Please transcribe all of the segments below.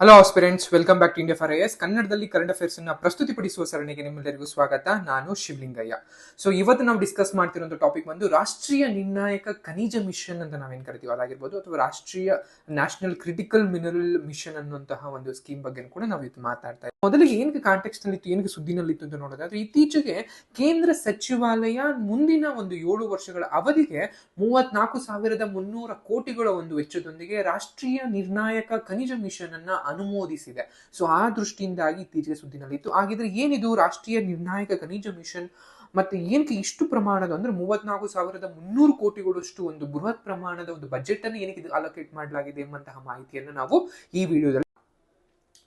Hello aspirants welcome back to India for S ಕನ್ನಡದಲ್ಲಿ current affairs ಅನ್ನ ಪ್ರಸ್ತುತಿಪಡಿಸುವ ಸರಣಿಗೆ ನಿಮ್ಮೆಲ್ಲರಿಗೂ ಸ್ವಾಗತ. ನಾನು ಶಿವಲಿಂಗಯ್ಯ. ಸೊ ಇವತ್ತು ನಾವು ಡಿಸ್ಕಸ್ ಮಾಡ್ತಿರೋ ಟಾಪಿಕ್ ಬಂದು ರಾಷ್ಟ್ರೀಯ ನಿರ್ಣಾಯಕ ಖನಿಜ ಮಿಷನ್ ಅಂತ ನಾವೇನ್ ಕರಿತೀವಿ? ಅದಾಗಿರ್ಬೋದು ಅಥವಾ ರಾಷ್ಟ್ರೀಯ ನ್ಯಾಷನಲ್ ಕ್ರಿಟಿಕಲ್ ಮಿನರಲ್ ಮಿಷನ್ ಅನ್ನುವಂತಹ ಒಂದು ಸ್ಕೀಮ್ ಬಗ್ಗೆ ಕೂಡ ನಾವು ಇವತ್ತು ಮಾತಾಡ್ತಾ ಇದ್ದೀವಿ ಮೊದಲಿಗೆ ಏನಕ್ಕೆ ಕಾಂಟೆಕ್ಸ್ಟ್ ಇತ್ತು ಏನಕ್ಕೆ ಸುದ್ದಿನಲ್ಲಿತ್ತು ಅಂತ ನೋಡೋದಾದ್ರೆ ಇತ್ತೀಚೆಗೆ ಕೇಂದ್ರ ಸಚಿವಾಲಯ ಮುಂದಿನ ಒಂದು ಏಳು ವರ್ಷಗಳ ಅವಧಿಗೆ ಮೂವತ್ನಾಲ್ಕು ಸಾವಿರದ ಮುನ್ನೂರ ಕೋಟಿಗಳ ಒಂದು ವೆಚ್ಚದೊಂದಿಗೆ ರಾಷ್ಟ್ರೀಯ ನಿರ್ಣಾಯಕ ಖನಿಜ ಮಿಷನ್ ಅನ್ನ ಅನುಮೋದಿಸಿದೆ. ಸೊ ಆ ದೃಷ್ಟಿಯಿಂದಾಗಿ ಇತ್ತೀಚೆಗೆ ಸುದ್ದಿನಲ್ಲಿತ್ತು. ಹಾಗಿದ್ರೆ ಏನಿದು ರಾಷ್ಟ್ರೀಯ ನಿರ್ಣಾಯಕ ಖನಿಜ ಮಿಷನ್ ಮತ್ತೆ ಏನಕ್ಕೆ ಇಷ್ಟು ಪ್ರಮಾಣದ ಅಂದ್ರೆ ಮೂವತ್ನಾಲ್ಕು ಸಾವಿರದ ಮುನ್ನೂರು ಕೋಟಿಗಳಷ್ಟು ಒಂದು ಬೃಹತ್ ಪ್ರಮಾಣದ ಒಂದು ಬಜೆಟ್ ಅನ್ನು ಏನಕ್ಕೆ ಅಲೋಕೇಟ್ ಮಾಡಲಾಗಿದೆ ಎಂಬಂತಹ ಮಾಹಿತಿಯನ್ನು ನಾವು ಈ ವಿಡಿಯೋದಲ್ಲಿ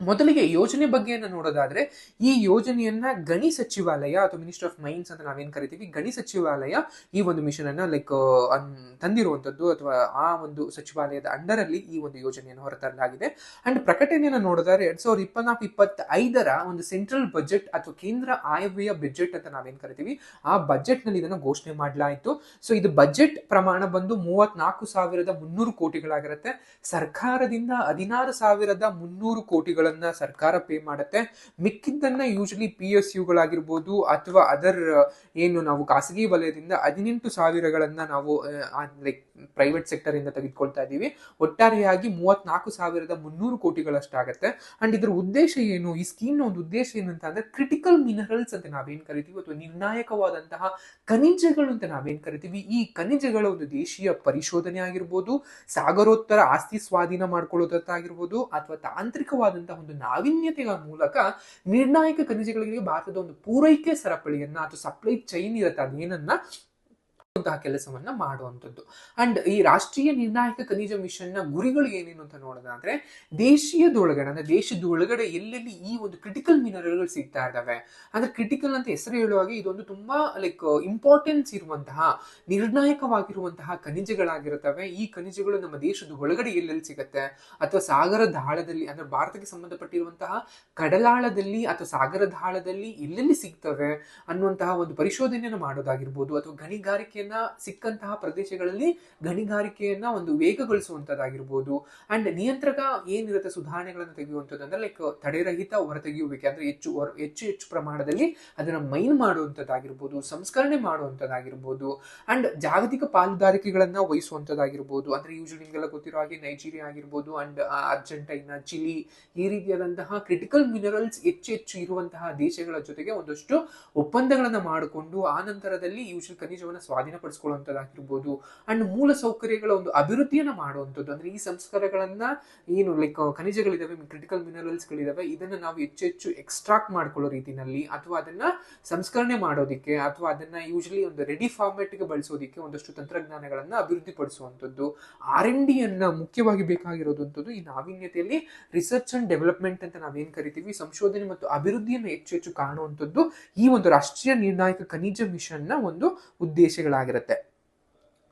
ಮೊದಲಿಗೆ ಯೋಜನೆ ಬಗ್ಗೆಯನ್ನ ನೋಡೋದಾದ್ರೆ, ಈ ಯೋಜನೆಯನ್ನ ಗಣಿ ಸಚಿವಾಲಯ ಅಥವಾ ಮಿನಿಸ್ಟರ್ ಆಫ್ ಮೈನ್ಸ್ ಅಂತ ನಾವೇನ್ ಕರಿತೀವಿ? ಗಣಿ ಸಚಿವಾಲಯ ಈ ಒಂದು ಮಿಷನ್ ಅನ್ನ ಲೈಕ್ ತಂದಿರುವಂತದ್ದು ಅಥವಾ ಆ ಒಂದು ಸಚಿವಾಲಯದ ಅಂಡರ್ ಅಲ್ಲಿ ಈ ಒಂದು ಯೋಜನೆಯನ್ನು ಹೊರತರಲಾಗಿದೆ. ಅಂಡ್ ಪ್ರಕಟಣೆಯನ್ನ ನೋಡಿದ್ರೆ ಎರಡ್ ಸಾವಿರದ ಇಪ್ಪತ್ನಾಲ್ಕು, ಇಪ್ಪತ್ತೈದರ ಒಂದು ಸೆಂಟ್ರಲ್ ಬಜೆಟ್ ಅಥವಾ ಕೇಂದ್ರ ಆಯವ್ಯಯ ಬಜೆಟ್ ಅಂತ ನಾವೇನ್ ಕರಿತೀವಿ? ಆ ಬಜೆಟ್ನಲ್ಲಿ ಇದನ್ನು ಘೋಷಣೆ ಮಾಡಲಾಯಿತು. ಸೊ ಇದು ಬಜೆಟ್ ಪ್ರಮಾಣ ಬಂದು ಮೂವತ್ನಾಲ್ಕು ಸಾವಿರದ ಮುನ್ನೂರು ಕೋಟಿಗಳಾಗಿರುತ್ತೆ. ಸರ್ಕಾರದಿಂದ ಹದಿನಾರು ಸಾವಿರದ ಮುನ್ನೂರು ಕೋಟಿಗಳನ್ನ ಸರ್ಕಾರ ಪೇ ಮಾಡುತ್ತೆ. ಮಿಕ್ಕಿದ್ದನ್ನ ಯೂಶಲಿ ಪಿ ಎಸ್ ಯುಗಳಾಗಿರ್ಬೋದು ಅಥವಾ ಅದರ್ ಏನು ನಾವು ಖಾಸಗಿ ವಲಯದಿಂದ ಹದಿನೆಂಟು ಸಾವಿರಗಳನ್ನ ನಾವು ಲೈಕ್ ಪ್ರೈವೇಟ್ ಸೆಕ್ಟರ್ ಇಂದ ತೆಗೆದುಕೊಳ್ತಾ ಇದ್ದೀವಿ. ಒಟ್ಟಾರೆಯಾಗಿ ಮೂವತ್ನಾಲ್ಕು ಸಾವಿರದ ಮುನ್ನೂರು ಕೋಟಿಗಳಷ್ಟಾಗತ್ತೆ. ಅಂಡ್ ಇದರ ಉದ್ದೇಶ ಏನು? ಈ ಸ್ಕೀಮ್ನ ಒಂದು ಉದ್ದೇಶ ಏನು ಅಂತ ಅಂದ್ರೆ ಕ್ರಿಟಿಕಲ್ ಮಿನರಲ್ಸ್ ಅಂತ ನಾವೇನ್ ಕರಿತೀವಿ? ಅಥವಾ ನಿರ್ಣಾಯಕವಾದಂತಹ ಖನಿಜಗಳು ಅಂತ ನಾವೇನ್ ಕರಿತೀವಿ? ಈ ಖನಿಜಗಳ ಒಂದು ದೇಶೀಯ ಪರಿಶೋಧನೆ ಆಗಿರ್ಬೋದು, ಸಾಗರೋತ್ತರ ಆಸ್ತಿ ಸ್ವಾಧೀನ ಮಾಡ್ಕೊಳ್ಳೋದಾಗಿರ್ಬೋದು ಅಥವಾ ತಾಂತ್ರಿಕವಾದಂತಹ ಒಂದು ನಾವೀನ್ಯತೆಗಳ ಮೂಲಕ ನಿರ್ಣಾಯಕ ಖನಿಜಗಳಿಗೆ ಭಾರತದ ಒಂದು ಪೂರೈಕೆ ಸರಪಳಿಯನ್ನ ಅಥವಾ ಸಪ್ಲೈ ಚೈನ್ ಇರುತ್ತೆ. ಅದೇನನ್ನ ಅಂತಹ ಕೆಲಸವನ್ನ ಮಾಡುವಂಥದ್ದು. ಅಂಡ್ ಈ ರಾಷ್ಟ್ರೀಯ ನಿರ್ಣಾಯಕ ಖನಿಜ ಮಿಷನ್ನ ಗುರಿಗಳು ಏನೇನು ಅಂತ ನೋಡೋದಾದ್ರೆ ದೇಶೀಯದೊಳಗಡೆ ಅಂದ್ರೆ ದೇಶದ ಒಳಗಡೆ ಎಲ್ಲೆಲ್ಲಿ ಈ ಒಂದು ಕ್ರಿಟಿಕಲ್ ಮಿನರಲ್ಗಳು ಸಿಗ್ತಾ ಇದ್ದಾವೆ, ಅಂದ್ರೆ ಕ್ರಿಟಿಕಲ್ ಅಂತ ಹೆಸರು ಹೇಳುವಾಗ ಇದೊಂದು ತುಂಬಾ ಲೈಕ್ ಇಂಪಾರ್ಟೆನ್ಸ್ ಇರುವಂತಹ, ನಿರ್ಣಾಯಕವಾಗಿರುವಂತಹ ಖನಿಜಗಳಾಗಿರುತ್ತವೆ. ಈ ಖನಿಜಗಳು ನಮ್ಮ ದೇಶದ ಒಳಗಡೆ ಎಲ್ಲೆಲ್ಲಿ ಸಿಗತ್ತೆ? ಅಥವಾ ಸಾಗರ ದಾಳದಲ್ಲಿ ಅಂದ್ರೆ ಭಾರತಕ್ಕೆ ಸಂಬಂಧಪಟ್ಟಿರುವಂತಹ ಕಡಲಾಳದಲ್ಲಿ ಅಥವಾ ಸಾಗರ ದಾಳದಲ್ಲಿ ಎಲ್ಲೆಲ್ಲಿ ಸಿಗ್ತವೆ ಅನ್ನುವಂತಹ ಒಂದು ಪರಿಶೋಧನೆಯನ್ನು ಮಾಡೋದಾಗಿರ್ಬೋದು, ಅಥವಾ ಗಣಿಗಾರಿಕೆಯನ್ನ ಸಿಕ್ಕಂತಹ ಪ್ರದೇಶಗಳಲ್ಲಿ ಗಣಿಗಾರಿಕೆಯನ್ನ ಒಂದು ವೇಗಗೊಳಿಸುವಂತದ್ದಾಗಿರ್ಬೋದು. ಅಂಡ್ ನಿಯಂತ್ರಕ ಏನಿರುತ್ತೆ ಸುಧಾರಣೆಗಳನ್ನು ತೆಗೆಯುವಂಥದ್ದು ಅಂದ್ರೆ ಲೈಕ್ ತಡೆರಹಿತ ಹೊರತೆಗೆಯುವಿಕೆ ಅಂದ್ರೆ, ಹೆಚ್ಚು ಹೆಚ್ಚು ಹೆಚ್ಚು ಪ್ರಮಾಣದಲ್ಲಿ ಅದನ್ನ ಮೈನ್ ಮಾಡುವಂಥದ್ದಾಗಿರ್ಬೋದು, ಸಂಸ್ಕರಣೆ ಮಾಡುವಂಥದ್ದಾಗಿರ್ಬೋದು. ಅಂಡ್ ಜಾಗತಿಕ ಪಾಲುದಾರಿಕೆಗಳನ್ನ ವಹಿಸುವಂಥದ್ದಾಗಿರ್ಬೋದು. ಅಂದ್ರೆ ಯೂಶಲಿ ನಿಮಗೆಲ್ಲ ಗೊತ್ತಿರೋ ಹಾಗೆ ನೈಜೀರಿಯಾ ಆಗಿರ್ಬೋದು ಅಂಡ್ ಅರ್ಜೆಂಟೈನಾ ಚಿಲಿ ಈ ರೀತಿಯಾದಂತಹ ಕ್ರಿಟಿಕಲ್ ಮಿನರಲ್ಸ್ ಹೆಚ್ಚು ಹೆಚ್ಚು ಇರುವಂತಹ ದೇಶಗಳ ಜೊತೆಗೆ ಒಂದಷ್ಟು ಒಪ್ಪಂದಗಳನ್ನ ಮಾಡಿಕೊಂಡು, ಆ ನಂತರದಲ್ಲಿ ಯೂಶಲ್ ಖನಿಜವನ್ನ ಸ್ವಾಧೀನಪಡಿಸ್ಕೊಳ್ಳುವಂಥದ್ದಾಗಿರ್ಬೋದು ಅಂಡ್ ಮೂಲ ಸೌಕರ್ಯಗಳ ಒಂದು ಅಭಿವೃದ್ಧಿಯನ್ನ ಮಾಡುವಂಥದ್ದು. ಅಂದ್ರೆ ಈ ಸಂಸ್ಕಾರಗಳನ್ನ ಏನು ಲೈಕ್ ಖನಿಜಗಳಿದಾವೆ ಕ್ರಿಟಿಕಲ್ ಮಿನರಲ್ಸ್ಗಳಿದಾವೆ ಇದನ್ನ ನಾವು ಹೆಚ್ಚು ಹೆಚ್ಚು ಎಕ್ಸ್ಟ್ರಾಕ್ಟ್ ಮಾಡ್ಕೊಳ್ಳೋ ರೀತಿನಲ್ಲಿ ಅಥವಾ ಅದನ್ನ ಸಂಸ್ಕರಣೆ ಮಾಡೋದಕ್ಕೆ ಅಥವಾ ಅದನ್ನ ಯೂಶಲಿ ಒಂದು ರೆಡಿ ಫಾರ್ಮೆಟ್ಗೆ ಬಳಸೋದಕ್ಕೆ ಒಂದಷ್ಟು ತಂತ್ರಜ್ಞಾನಗಳನ್ನ ಅಭಿವೃದ್ಧಿ ಪಡಿಸುವಂಥದ್ದು ಆರ್ ಎನ್ ಡಿ ಅನ್ನ ಮುಖ್ಯವಾಗಿ ಬೇಕಾಗಿರೋದಂಥದ್ದು ಈ ನಾವೀನ್ಯತೆಯಲ್ಲಿ ರಿಸರ್ಚ್ ಅಂಡ್ ಡೆವಲಪ್ಮೆಂಟ್ ಅಂತ ನಾವೇನು ಕರಿತೀವಿ? ಸಂಶೋಧನೆ ಮತ್ತು ಅಭಿವೃದ್ಧಿಯನ್ನು ಹೆಚ್ಚು ಹೆಚ್ಚು ಕಾಣುವಂಥದ್ದು ಈ ಒಂದು ರಾಷ್ಟ್ರೀಯ ನಿರ್ಣಾಯಕ ಖನಿಜ ಮಿಷನ್ನ ಒಂದು ಉದ್ದೇಶಗಳಾಗಿರುತ್ತೆ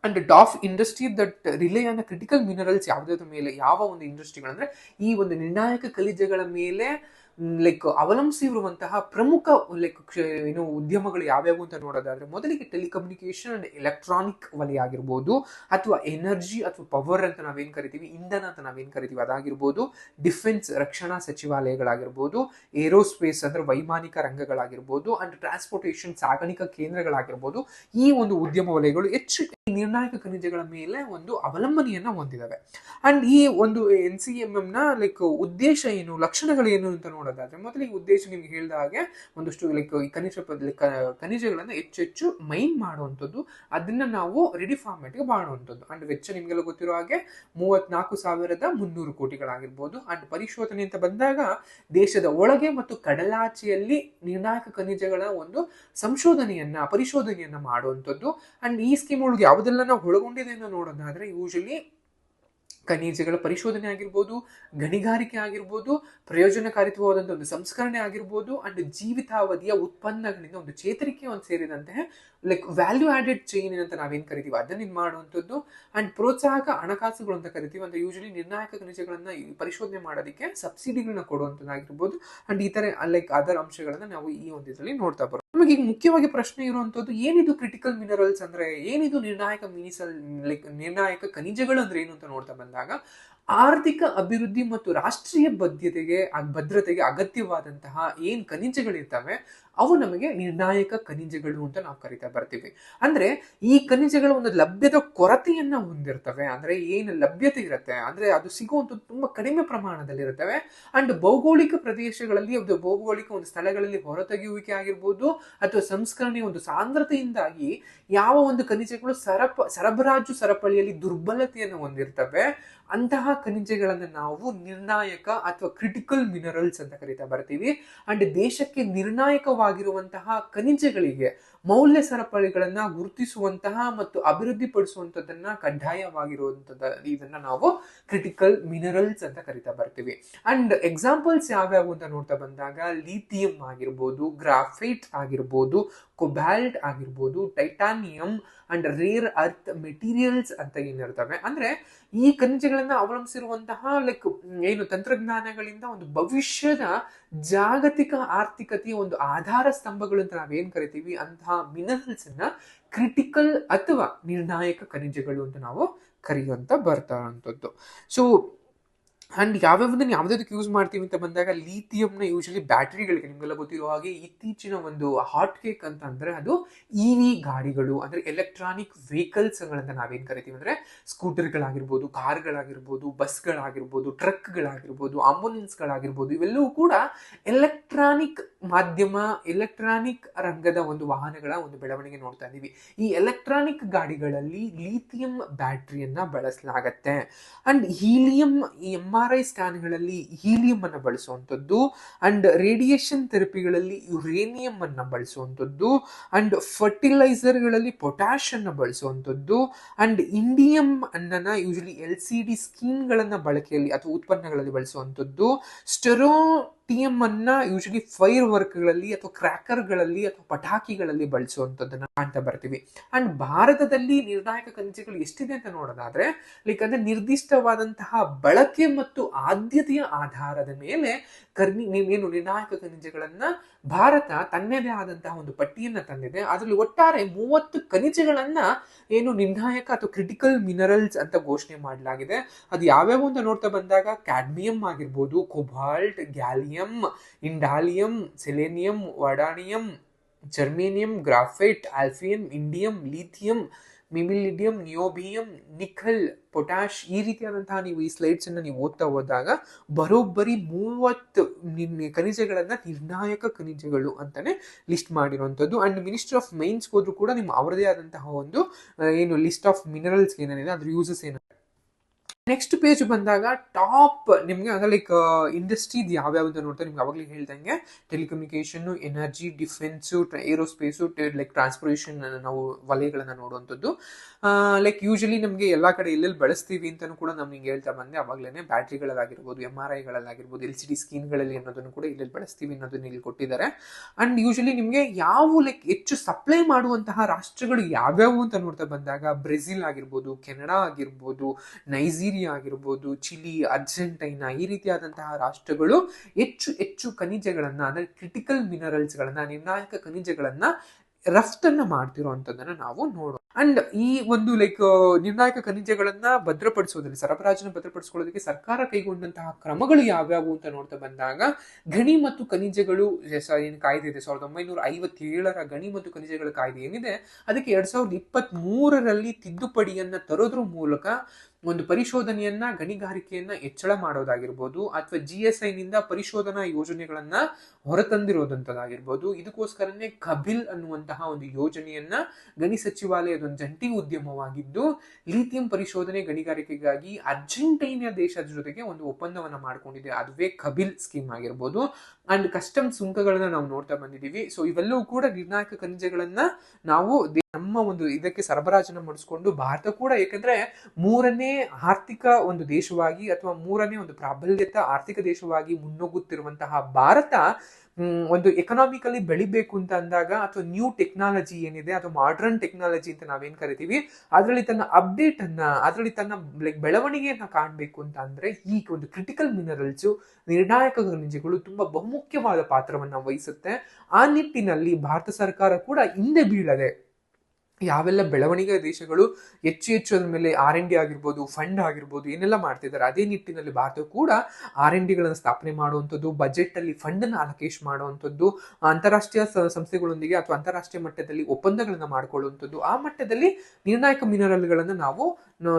and dwarf industry that rely on critical minerals ಯಾವುದ್ರ ಮೇಲೆ ಯಾವ ಒಂದು ಇಂಡಸ್ಟ್ರಿಗಳಂದ್ರೆ ಈ ಒಂದು ನಿರ್ಣಾಯಕ ಖನಿಜಗಳ ಮೇಲೆ ಲೈಕ್ ಅವಲಂಬಿಸಿರುವಂತಹ ಪ್ರಮುಖ ಲೈಕ್ ಏನು ಉದ್ಯಮಗಳು ಯಾವ್ಯಾವು ಅಂತ ನೋಡೋದಾದ್ರೆ, ಮೊದಲಿಗೆ ಟೆಲಿಕಮ್ಯುನಿಕೇಶನ್ ಅಂಡ್ ಎಲೆಕ್ಟ್ರಾನಿಕ್ ವಲಯ ಆಗಿರ್ಬೋದು ಅಥವಾ ಎನರ್ಜಿ ಅಥವಾ ಪವರ್ ಅಂತ ನಾವೇನು ಕರಿತೀವಿ, ಇಂಧನ ಅಂತ ನಾವೇನು ಕರಿತೀವಿ, ಅದಾಗಿರ್ಬೋದು ಡಿಫೆನ್ಸ್ ರಕ್ಷಣಾ ಸಚಿವಾಲಯಗಳಾಗಿರ್ಬೋದು ಏರೋಸ್ಪೇಸ್ ಅಂದ್ರೆ ವೈಮಾನಿಕ ರಂಗಗಳಾಗಿರ್ಬೋದು ಅಂಡ್ ಟ್ರಾನ್ಸ್ಪೋರ್ಟೇಷನ್ ಸಾಗಾಣಿಕಾ ಕೇಂದ್ರಗಳಾಗಿರ್ಬೋದು, ಈ ಒಂದು ಉದ್ಯಮ ವಲಯಗಳು ಹೆಚ್ಚು ನಿರ್ಣಾಯಕ ಖನಿಜಗಳ ಮೇಲೆ ಒಂದು ಅವಲಂಬನೆಯನ್ನ ಹೊಂದಿದಾವೆ. ಅಂಡ್ ಈ ಒಂದು ಎನ್ ಸಿ ಎಂ ಎಂ ನ ಲೈಕ್ ಉದ್ದೇಶ ಏನು, ಲಕ್ಷಣಗಳು ಏನು ಅಂತ ನೋಡೋದಾದ್ರೆ ಮೊದಲಿಗೆ ಉದ್ದೇಶ ನಿಮ್ಗೆ ಹೇಳಿದ ಹಾಗೆ ಒಂದಷ್ಟು ಲೈಕ್ ಈ ಖನಿಜ ಖನಿಜಗಳನ್ನು ಹೆಚ್ಚು ಹೆಚ್ಚು ಮೈನ್ ಮಾಡುವಂಥದ್ದು, ಅದನ್ನ ನಾವು ರೆಡಿ ಫಾರ್ಮೆಟ್ಗೆ ಮಾಡುವಂಥದ್ದು ಅಂಡ್ ವೆಚ್ಚ ನಿಮ್ಗೆಲ್ಲ ಗೊತ್ತಿರೋ ಹಾಗೆ ಮೂವತ್ನಾಲ್ಕು ಸಾವಿರದ ಮುನ್ನೂರು ಕೋಟಿಗಳಾಗಿರ್ಬೋದು. ಅಂಡ್ ಪರಿಶೋಧನೆ ಅಂತ ಬಂದಾಗ ದೇಶದ ಒಳಗೆ ಮತ್ತು ಕಡಲಾಚೆಯಲ್ಲಿ ನಿರ್ಣಾಯಕ ಖನಿಜಗಳ ಒಂದು ಸಂಶೋಧನೆಯನ್ನ, ಪರಿಶೋಧನೆಯನ್ನ ಮಾಡುವಂಥದ್ದು. ಅಂಡ್ ಈ ಸ್ಕೀಮ್ ಒಳಗೆ ಯಾವುದೆಲ್ಲ ನಾವು ಒಳಗೊಂಡಿದೆ ಅಂತ ನೋಡೋದಾದ್ರೆ ಯೂಶಲಿ ಖನಿಜಗಳ ಪರಿಶೋಧನೆ ಆಗಿರ್ಬೋದು, ಗಣಿಗಾರಿಕೆ ಆಗಿರ್ಬೋದು ಪ್ರಯೋಜನಕಾರಿತ್ವವಾದಂಥ ಒಂದು ಸಂಸ್ಕರಣೆ ಆಗಿರ್ಬೋದು ಅಂಡ್ ಜೀವಿತಾವಧಿಯ ಉತ್ಪನ್ನಗಳಿಂದ ಒಂದು ಚೇತರಿಕೆ ಒಂದು ಸೇರಿದಂತೆ ಲೈಕ್ ವ್ಯಾಲ್ಯೂ ಆಡೆಡ್ ಚೈನ್ ಅಂತ ನಾವೇನು ಕರಿತೀವಿ ಅದನ್ನ ಇದು ಮಾಡುವಂಥದ್ದು? ಅಂಡ್ ಪ್ರೋತ್ಸಾಹಕ ಹಣಕಾಸುಗಳು ಅಂತ ಕರಿತೀವಿ, ಅಂದರೆ ಯೂಶಲಿ ನಿರ್ಣಾಯಕ ಖನಿಜಗಳನ್ನು ಪರಿಶೋಧನೆ ಮಾಡೋದಕ್ಕೆ ಸಬ್ಸಿಡಿಗಳನ್ನ ಕೊಡುವಂಥದ್ದಾಗಿರ್ಬೋದು ಅಂಡ್ ಈ ಲೈಕ್ ಅದರ್ ಅಂಶಗಳನ್ನು ನಾವು ಈ ಒಂದು ಇದರಲ್ಲಿ ನೋಡ್ತಾ ಬರೋದು. ನಮಗೆ ಈಗ ಮುಖ್ಯವಾಗಿ ಪ್ರಶ್ನೆ ಇರುವಂಥದ್ದು, ಏನಿದು ಕ್ರಿಟಿಕಲ್ ಮಿನರಲ್ಸ್ ಅಂದರೆ, ಏನಿದು ನಿರ್ಣಾಯಕ ಮಿನಿಸಲ್ ಲೈಕ್ ನಿರ್ಣಾಯಕ ಖನಿಜಗಳು ಅಂದ್ರೆ ಏನು ಅಂತ ನೋಡ್ತಾ ಬಂದಾಗ ಆರ್ಥಿಕ ಅಭಿವೃದ್ಧಿ ಮತ್ತು ರಾಷ್ಟ್ರೀಯ ಬದ್ಧತೆಗೆ ಭದ್ರತೆಗೆ ಅಗತ್ಯವಾದಂತಹ ಏನ್ ಖನಿಜಗಳಿರ್ತವೆ, ಅವು ನಮಗೆ ನಿರ್ಣಾಯಕ ಖನಿಜಗಳು ಅಂತ ನಾವು ಕರಿತಾ ಬರ್ತೀವಿ. ಅಂದ್ರೆ ಈ ಖನಿಜಗಳ ಒಂದು ಲಭ್ಯದ ಕೊರತೆಯನ್ನ ಹೊಂದಿರ್ತವೆ. ಅಂದ್ರೆ ಏನು ಲಭ್ಯತೆ ಇರುತ್ತೆ, ಅಂದ್ರೆ ಅದು ಸಿಗುವಂಥದ್ದು ತುಂಬಾ ಕಡಿಮೆ ಪ್ರಮಾಣದಲ್ಲಿ ಇರುತ್ತವೆ ಅಂಡ್ ಭೌಗೋಳಿಕ ಪ್ರದೇಶಗಳಲ್ಲಿ ಒಂದು ಭೌಗೋಳಿಕ ಒಂದು ಸ್ಥಳಗಳಲ್ಲಿ ಹೊರತೆಗೆಯುವಿಕೆ ಆಗಿರ್ಬೋದು, ಅಥವಾ ಸಂಸ್ಕರಣೆಯ ಒಂದು ಸಾಂದ್ರತೆಯಿಂದಾಗಿ ಯಾವ ಒಂದು ಖನಿಜಗಳು ಸರಪ, ಸರಬರಾಜು ಸರಪಳಿಯಲ್ಲಿ ದುರ್ಬಲತೆಯನ್ನು ಹೊಂದಿರ್ತವೆ. ಅಂತಹ ಖನಿಜಗಳನ್ನು ನಾವು ನಿರ್ಣಾಯಕ ಅಥವಾ ಕ್ರಿಟಿಕಲ್ ಮಿನರಲ್ಸ್ ಅಂತ ಕರಿತಾ ಬರ್ತೀವಿ. ಅಂಡ್ ದೇಶಕ್ಕೆ ನಿರ್ಣಾಯಕವಾಗಿರುವಂತಹ ಖನಿಜಗಳಿಗೆ ಮೌಲ್ಯ ಸರಪಳಿಗಳನ್ನು ಗುರುತಿಸುವಂತಹ ಮತ್ತು ಅಭಿವೃದ್ಧಿಪಡಿಸುವಂಥದ್ದನ್ನು ಕಡ್ಡಾಯವಾಗಿರುವಂಥದ್ದು ಇದನ್ನು ನಾವು ಕ್ರಿಟಿಕಲ್ ಮಿನರಲ್ಸ್ ಅಂತ ಕರಿತಾ ಬರ್ತೀವಿ. ಅಂಡ್ ಎಕ್ಸಾಂಪಲ್ಸ್ ಯಾವ್ಯಾವು ಅಂತ ನೋಡ್ತಾ ಬಂದಾಗ ಲಿಥಿಯಂ ಆಗಿರ್ಬೋದು ಗ್ರಾಫೈಟ್ ಆಗಿರ್ಬೋದು ಕೊಬ್ಯಾಲ್ಟ್ ಆಗಿರ್ಬೋದು titanium and rare earth materials ಅಂತ ಏನಿರ್ತವೆ. ಅಂದ್ರೆ ಈ ಖನಿಜಗಳನ್ನ ಅವಲಂಬಿಸಿರುವಂತಹ ಲೈಕ್ ಏನು ತಂತ್ರಜ್ಞಾನಗಳಿಂದ ಒಂದು ಭವಿಷ್ಯದ ಜಾಗತಿಕ ಆರ್ಥಿಕತೆಯ ಒಂದು ಆಧಾರ ಸ್ತಂಭಗಳು ಅಂತ ನಾವೇನ್ ಕರಿತೀವಿ? ಅಂತಹ ಮಿನರಲ್ಸ್ ಅನ್ನ ಕ್ರಿಟಿಕಲ್ ಅಥವಾ ನಿರ್ಣಾಯಕ ಖನಿಜಗಳು ಅಂತ ನಾವು ಕರೆಯುವಂತ ಬರ್ತಾ ಇರುವಂತದ್ದು. ಸೊ ಅಂಡ್ ಯಾವ್ಯಾವುದನ್ನ ಯಾವುದಕ್ಕೆ ಯೂಸ್ ಮಾಡ್ತೀವಿ ಅಂತ ಬಂದಾಗ ಲೀಥಿಯಂನ ಯೂಶಲಿ ಬ್ಯಾಟ್ರಿಗಳಿಗೆ ನಿಮಗೆಲ್ಲ ಗೊತ್ತಿರೋ ಹಾಗೆ ಇತ್ತೀಚಿನ ಒಂದು ಹಾಟ್ ಕೇಕ್ ಅಂತ ಅಂದ್ರೆ ಅದು ಇ ವಿ ಗಾಡಿಗಳು, ಅಂದರೆ ಎಲೆಕ್ಟ್ರಾನಿಕ್ ವೆಹಿಕಲ್ಸ್ಗಳಂತ ನಾವೇನು ಕರಿತೀವಿ ಅಂದರೆ ಸ್ಕೂಟರ್ಗಳಾಗಿರ್ಬೋದು ಕಾರ್ಗಳಾಗಿರ್ಬೋದು ಬಸ್ಗಳಾಗಿರ್ಬೋದು ಟ್ರಕ್ಗಳಾಗಿರ್ಬೋದು ಆಂಬುಲೆನ್ಸ್ಗಳಾಗಿರ್ಬೋದು ಇವೆಲ್ಲವೂ ಕೂಡ ಎಲೆಕ್ಟ್ರಾನಿಕ್ ಮಾಧ್ಯಮ ಎಲೆಕ್ಟ್ರಾನಿಕ್ ರಂಗದ ಒಂದು ವಾಹನಗಳ ಒಂದು ಬೆಳವಣಿಗೆ ನೋಡ್ತಾ ಇದ್ದೀವಿ. ಈ ಎಲೆಕ್ಟ್ರಾನಿಕ್ ಗಾಡಿಗಳಲ್ಲಿ ಲೀಥಿಯಂ ಬ್ಯಾಟ್ರಿಯನ್ನು ಬಳಸಲಾಗತ್ತೆ. And helium M R I ಸ್ಕ್ಯಾನ್ಗಳಲ್ಲಿ helium ಅನ್ನು ಬಳಸುವಂಥದ್ದು ಅಂಡ್ ರೇಡಿಯೇಷನ್ ಥೆರಪಿಗಳಲ್ಲಿ ಯುರೇನಿಯಂ ಅನ್ನು ಬಳಸುವಂಥದ್ದು ಅಂಡ್ ಫರ್ಟಿಲೈಸರ್ಗಳಲ್ಲಿ ಪೊಟ್ಯಾಶ್ ಅನ್ನು ಬಳಸುವಂಥದ್ದು ಅಂಡ್ ಇಂಡಿಯಂ ಅನ್ನನ ಯೂಶಲಿ ಎಲ್ ಸಿ ಡಿ ಸ್ಕೀಮ್ಗಳನ್ನು ಬಳಕೆಯಲ್ಲಿ ಅಥವಾ ಉತ್ಪನ್ನಗಳಲ್ಲಿ ಬಳಸುವಂಥದ್ದು. ಸ್ಟೆರೋ ಟಿಎಂ ಅನ್ನ ಯೂಶಲಿ ಫೈರ್ ವರ್ಕ್ಗಳಲ್ಲಿ ಅಥವಾ ಕ್ರ್ಯಾಕರ್ಗಳಲ್ಲಿ ಅಥವಾ ಪಟಾಕಿಗಳಲ್ಲಿ ಬಳಸುವಂಥದ್ದನ್ನ ಕಾಣ್ತಾ ಬರ್ತೀವಿ. ಅಂಡ್ ಭಾರತದಲ್ಲಿ ನಿರ್ಣಾಯಕ ಖನಿಜಗಳು ಎಷ್ಟಿದೆ ಅಂತ ನೋಡೋದಾದ್ರೆ ಲೈಕ್ ಅಂದ್ರೆ ನಿರ್ದಿಷ್ಟವಾದಂತಹ ಬಳಕೆ ಮತ್ತು ಆದ್ಯತೆಯ ಆಧಾರದ ಮೇಲೆ ಕರ್ನಿ ಏನು ನಿರ್ಣಾಯಕ ಖನಿಜಗಳನ್ನ ಭಾರತ ತನ್ನದೇ ಆದಂತಹ ಒಂದು ಪಟ್ಟಿಯನ್ನ ತಂದಿದೆ. ಅದರಲ್ಲಿ ಒಟ್ಟಾರೆ ಮೂವತ್ತು ಖನಿಜಗಳನ್ನ ಏನು ನಿರ್ಣಾಯಕ ಅಥವಾ ಕ್ರಿಟಿಕಲ್ ಮಿನರಲ್ಸ್ ಅಂತ ಘೋಷಣೆ ಮಾಡಲಾಗಿದೆ. ಅದು ಯಾವ್ಯಾವ ಅಂತ ನೋಡ್ತಾ ಬಂದಾಗ ಕ್ಯಾಡ್ಮಿಯಂ ಆಗಿರ್ಬೋದು ಕೊಬಾಲ್ಟ್ ಗ್ಯಾಲಿಯಂ ಇಂಡಾಲಿಯಂ, ಸೆಲೆನಿಯಂ, ವಡಾನಿಯಂ, ಜರ್ಮೇನಿಯಂ, ಗ್ರಾಫೈಟ್ ಆಲ್ಫಿಯಂ ಇಂಡಿಯಂ, ಲಿಥಿಯಂ, ಮಿಮಿಲಿಡಿಯಂ, ನಿಯೋಬಿಯಂ ನಿಖಲ್ ಪೊಟ್ಯಾಶ್ ಈ ರೀತಿಯಾದಂತಹ ನೀವು ಈ ಸ್ಲೈಡ್ಸ್ ಅನ್ನ ನೀವು ಓದ್ತಾ ಹೋದಾಗ ಬರೋಬ್ಬರಿ ಮೂವತ್ತು ಖನಿಜಗಳನ್ನ ನಿರ್ಣಾಯಕ ಖನಿಜಗಳು ಅಂತಾನೆ ಲಿಸ್ಟ್ ಮಾಡಿರುವಂಥದ್ದು. ಅಂಡ್ ಮಿನಿಸ್ಟ್ರಿ ಆಫ್ ಮೈನ್ಸ್ ಹೋದ್ರು ಕೂಡ ನಿಮ್ಮ ಅವರದೇ ಆದಂತಹ ಒಂದು ಏನು ಲಿಸ್ಟ್ ಆಫ್ ಮಿನರಲ್ಸ್ ಏನೇನಿದೆ, ಅದ್ರ ಯೂಸಸ್ ಏನಿದೆ ನೆಕ್ಸ್ಟ್ ಪೇಜ್ ಬಂದಾಗ ಟಾಪ್ ನಿಮಗೆ ಅಂದರೆ ಲೈಕ್ ಯಾವ್ಯಾವ ಅಂತ ನೋಡ್ತಾರೆ ನಿಮ್ಗೆ ಅವಾಗಲೇ ಹೇಳ್ದಂಗೆ telecommunication energy defence aerospace like transportation ನಾವು ವಲಯಗಳನ್ನು ನೋಡುವಂಥದ್ದು. ಲೈಕ್ ಯೂಶಲಿ ನಮಗೆ ಎಲ್ಲ ಕಡೆ ಎಲ್ಲೆಲ್ಲಿ ಬಳಸ್ತೀವಿ ಅಂತಲೂ ಕೂಡ ನಾವು ನಿಮ್ಗೆ ಹೇಳ್ತಾ ಬಂದೆ. ಅವಾಗಲೇ ಬ್ಯಾಟ್ರಿಗಳಲ್ಲಾಗಿರ್ಬೋದು ಎಂ ಆರ್ ಐಗಳಲ್ಲಾಗಿರ್ಬೋದು ಎಲ್ ಸಿ ಡಿ ಸ್ಕೀನ್ಗಳಲ್ಲಿ ಅನ್ನೋದನ್ನು ಕೂಡ ಇಲ್ಲೆಲ್ಲಿ ಬಳಸ್ತೀವಿ ಅನ್ನೋದನ್ನ ಇಲ್ಲಿ ಕೊಟ್ಟಿದ್ದಾರೆ. ಅಂಡ್ ಯೂಶಲಿ ನಿಮಗೆ ಯಾವ ಲೈಕ್ ಹೆಚ್ಚು ಸಪ್ಲೈ ಮಾಡುವಂತಹ ರಾಷ್ಟ್ರಗಳು ಯಾವ್ಯಾವು ಅಂತ ನೋಡ್ತಾ ಬಂದಾಗ ಬ್ರೆಜಿಲ್ ಆಗಿರ್ಬೋದು, ಕೆನಡಾ ಆಗಿರ್ಬೋದು, ನೈಜೀರಿಯಾ ಆಗಿರ್ಬೋದು, ಚಿಲಿ, ಅರ್ಜೆಂಟೈನಾ ಈ ರೀತಿಯಾದಂತಹ ರಾಷ್ಟ್ರಗಳು ಹೆಚ್ಚು ಹೆಚ್ಚು ಖನಿಜಗಳನ್ನು, ಅಂದ್ರೆ ಕ್ರಿಟಿಕಲ್ ಮಿನರಲ್ಸ್ಗಳನ್ನು ನಿರ್ಣಾಯಕ ಖನಿಜಗಳನ್ನ ರಫ್ತನ್ನ ಅಂಥದ್ದನ್ನು ನಾವು ನೋಡೋಣ ಅಂಡ್ ಈ ಒಂದು ಲೈಕ್ ನಿರ್ಣಾಯಕ ಖನಿಜಗಳನ್ನ ಭದ್ರಪಡಿಸೋದ್ರಲ್ಲಿ, ಸರಬರಾಜನ್ನು ಭದ್ರಪಡಿಸ್ಕೊಳ್ಳೋದಕ್ಕೆ ಸರ್ಕಾರ ಕೈಗೊಂಡಂತಹ ಕ್ರಮಗಳು ಯಾವ್ಯಾವು ಅಂತ ನೋಡ್ತಾ ಬಂದಾಗ, ಗಣಿ ಮತ್ತು ಖನಿಜಗಳು ಏನು ಕಾಯ್ದೆ ಇದೆ, ಸಾವಿರದ ಒಂಬೈನೂರ ಐವತ್ತೇಳರ ಗಣಿ ಮತ್ತು ಖನಿಜಗಳ ಕಾಯ್ದೆ ಏನಿದೆ, ಅದಕ್ಕೆ ಎರಡ್ ಸಾವಿರದ ಇಪ್ಪತ್ತ್ ಮೂರರಲ್ಲಿ ತಿದ್ದುಪಡಿಯನ್ನ ತರೋದ್ರ ಮೂಲಕ ಒಂದು ಪರಿಶೋಧನೆಯನ್ನ, ಗಣಿಗಾರಿಕೆಯನ್ನ ಹೆಚ್ಚಳ ಮಾಡೋದಾಗಿರ್ಬೋದು, ಅಥವಾ ಜಿ ಎಸ್ ಐ ನಿಂದ ಪರಿಶೋಧನಾ ಯೋಜನೆಗಳನ್ನ ಹೊರತಂದಿರೋದಂತದಾಗಿರ್ಬೋದು, ಇದಕ್ಕೋಸ್ಕರನೇ ಕಬಿಲ್ ಅನ್ನುವಂತಹ ಒಂದು ಯೋಜನೆಯನ್ನ ಗಣಿ ಸಚಿವಾಲಯದ ಒಂದು ಜಂಟಿ ಉದ್ಯಮವಾಗಿದ್ದು ಲಿಥಿಯಂ ಪರಿಶೋಧನೆ ಗಣಿಗಾರಿಕೆಗಾಗಿ ಅರ್ಜೆಂಟೈನಾ ದೇಶದ ಜೊತೆಗೆ ಒಂದು ಒಪ್ಪಂದವನ್ನ ಮಾಡಿಕೊಂಡಿದೆ. ಅದುವೇ ಕಬಿಲ್ ಸ್ಕೀಮ್ ಆಗಿರ್ಬೋದು. ಅಂಡ್ ಕಸ್ಟಮ್ ಸುಂಕಗಳನ್ನ ನಾವು ನೋಡ್ತಾ ಬಂದಿದ್ದೀವಿ. ಸೊ ಇವೆಲ್ಲವೂ ಕೂಡ ನಿರ್ಣಾಯಕ ಖನಿಜಗಳನ್ನ ನಾವು ನಮ್ಮ ಒಂದು ಇದಕ್ಕೆ ಸರಬರಾಜನ್ನು ಮಾಡಿಸ್ಕೊಂಡು ಭಾರತ ಕೂಡ ಯಾಕಂದ್ರೆ ಮೂರನೇ ಆರ್ಥಿಕ ಒಂದು ದೇಶವಾಗಿ ಅಥವಾ ಮೂರನೇ ಒಂದು ಪ್ರಾಬಲ್ಯತ ಆರ್ಥಿಕ ದೇಶವಾಗಿ ಮುನ್ನುಗ್ಗುತ್ತಿರುವಂತಹ ಭಾರತ ಒಂದು ಎಕನಾಮಿಕಲಿ ಬೆಳಿಬೇಕು ಅಂತ ಅಂದಾಗ ಅಥವಾ ನ್ಯೂ ಟೆಕ್ನಾಲಜಿ ಏನಿದೆ, ಅಥವಾ ಮಾಡರ್ನ್ ಟೆಕ್ನಾಲಜಿ ಅಂತ ನಾವೇನು ಕರಿತೀವಿ, ಅದರಲ್ಲಿ ತನ್ನ ಅಪ್ಡೇಟ್ ಅನ್ನ, ಅದರಲ್ಲಿ ತನ್ನ ಲೈಕ್ ಬೆಳವಣಿಗೆಯನ್ನ ಕಾಣಬೇಕು ಅಂತ ಅಂದ್ರೆ ಈ ಒಂದು ಕ್ರಿಟಿಕಲ್ ಮಿನರಲ್ಸ್ ನಿರ್ಣಾಯಕ ಖನಿಜಗಳು ತುಂಬಾ ಬಹುಮುಖ್ಯವಾದ ಪಾತ್ರವನ್ನ ವಹಿಸುತ್ತೆ. ಆ ನಿಟ್ಟಿನಲ್ಲಿ ಭಾರತ ಸರ್ಕಾರ ಕೂಡ ಹಿಂದೆ ಬೀಳದೆ ಯಾವೆಲ್ಲ ಬೆಳವಣಿಗೆ ದೇಶಗಳು ಹೆಚ್ಚು ಹೆಚ್ಚು ಅದ್ರ ಮೇಲೆ ಆರ್ ಎನ್ ಡಿ ಆಗಿರ್ಬೋದು ಫಂಡ್ ಆಗಿರ್ಬೋದು, ಏನೆಲ್ಲ ಮಾಡ್ತಿದ್ದಾರೆ, ಅದೇ ನಿಟ್ಟಿನಲ್ಲಿ ಭಾರತ ಕೂಡ ಆರ್ ಎನ್ ಡಿಗಳನ್ನು ಸ್ಥಾಪನೆ ಮಾಡುವಂಥದ್ದು ಫಂಡ್ ಅನ್ನು ಅಲಕೇಶ್ ಮಾಡುವಂಥದ್ದು, ಅಂತಾರಾಷ್ಟ್ರೀಯ ಸಂಸ್ಥೆಗಳೊಂದಿಗೆ ಅಥವಾ ಅಂತಾರಾಷ್ಟ್ರೀಯ ಮಟ್ಟದಲ್ಲಿ ಒಪ್ಪಂದಗಳನ್ನು ಮಾಡಿಕೊಳ್ಳುವಂಥದ್ದು, ಆ ಮಟ್ಟದಲ್ಲಿ ನಿರ್ಣಾಯಕ ಮಿನರಲ್ಗಳನ್ನು ನಾವು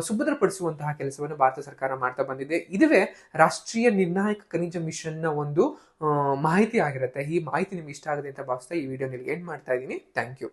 ಸುಭದ್ರಪಡಿಸುವಂತಹ ಕೆಲಸವನ್ನು ಭಾರತ ಸರ್ಕಾರ ಮಾಡ್ತಾ ಬಂದಿದೆ. ಇದುವೇ ರಾಷ್ಟ್ರೀಯ ನಿರ್ಣಾಯಕ ಖನಿಜ ಮಿಷನ್ನ ಒಂದು ಮಾಹಿತಿ ಆಗಿರುತ್ತೆ. ಈ ಮಾಹಿತಿ ನಿಮ್ಗೆ ಇಷ್ಟ ಆಗಿದೆ ಅಂತ ಭಾವಿಸ್ತಾ ಈ ವಿಡಿಯೋ ನಿಮಗೆ ಎಂಡ್ ಮಾಡ್ತಾ ಇದ್ದೀನಿ. Thank you